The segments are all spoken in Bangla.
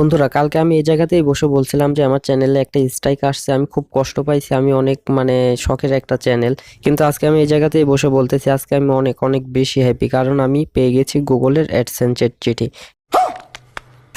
বন্ধুরা, কালকে আমি এই জায়গাতেই বসে বলছিলাম যে আমার চ্যানেলে একটা স্ট্রাইক আসছে, আমি খুব কষ্ট পাইছি, আমি অনেক মানে শখের একটা চ্যানেল কিন্তু আজকে আমি এই জায়গাতেই বসে বলতেছি, আজকে আমি অনেক অনেক বেশি হ্যাপি কারণ আমি পেয়ে গেছি গুগলের অ্যাডসেন্সের চিঠি।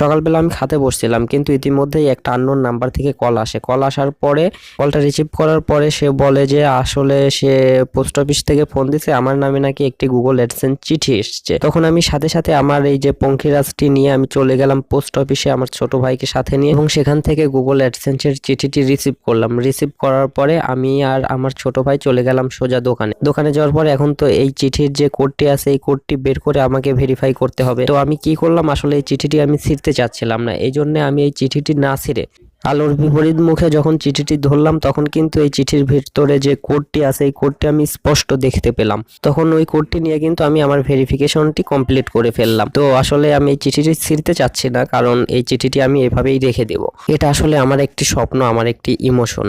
সকালবেলা আমি খাতে বসছিলাম, কিন্তু ইতিমধ্যেই একটা আননোন নাম্বার থেকে কল আসে। কল আসার পরে কলটা রিসিভ করার পরে সে বলে যে, আসলে সে পোস্ট অফিস থেকে ফোন দিছে, আমার নামে নাকি একটি গুগল অ্যাডসেন্স চিঠি এসছে। তখন আমি সাথে সাথে আমার এই যে পঙ্খিরাজটি নিয়ে আমি চলে গেলাম পোস্ট অফিসে আমার ছোট ভাইকে সাথে নিয়ে, এবং সেখান থেকে গুগল অ্যাডসেন্সের চিঠিটি রিসিভ করলাম। রিসিভ করার পরে আমি আর আমার ছোট ভাই চলে গেলাম সোজা দোকানে। দোকানে যাওয়ার পরে এখন তো এই চিঠির যে কোডটি আছে, এই কোডটি বের করে আমাকে ভেরিফাই করতে হবে। তো আমি কি করলাম, আসলে এই চিঠিটি আমি ছিঁড়তে চাচ্ছিলাম না। এই জন্যে আমি এই চিঠিটি না ছিঁড়ে আলোর বিপরীত মুখে যখন চিঠিটি ধরলাম, তখন কিন্তু এই চিঠির ভিতরে যে কোডটি আছে, এই কোডটি আমি স্পষ্ট দেখতে পেলাম। তখন ওই কোডটি নিয়ে কিন্তু আমি আমার ভেরিফিকেশনটি কমপ্লিট করে ফেললাম। তো আসলে আমি এই চিঠিটি ছিঁড়তে চাচ্ছি না, কারণ এই চিঠিটি আমি এভাবেই রেখে দেব। এটা আসলে আমার একটি স্বপ্ন, আমার একটি ইমোশন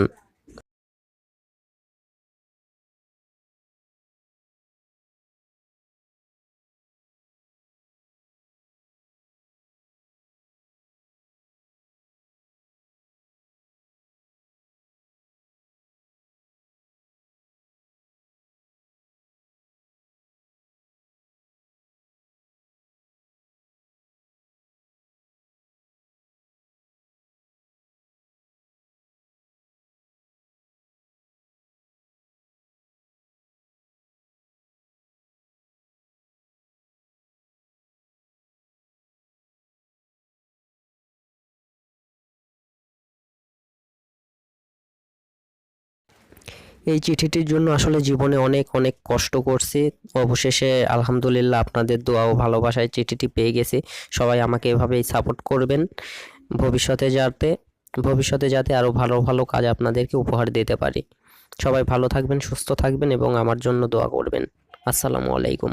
এই চিঠিটির জন্য আসলে জীবনে অনেক অনেক কষ্ট করছি। অবশেষে আলহামদুলিল্লাহ আপনাদের দোয়া ও ভালোবাসায় চিঠিটি পেয়ে গেছি। সবাই আমাকে এভাবেই সাপোর্ট করবেন। ভবিষ্যতে যাতে ভবিষ্যতে যাতে আরও ভালো ভালো কাজ আপনাদেরকে উপহার দিতে পারি। সবাই ভালো থাকবেন, সুস্থ থাকবেন এবং আমার জন্য দোয়া করবেন। আসসালামু আলাইকুম।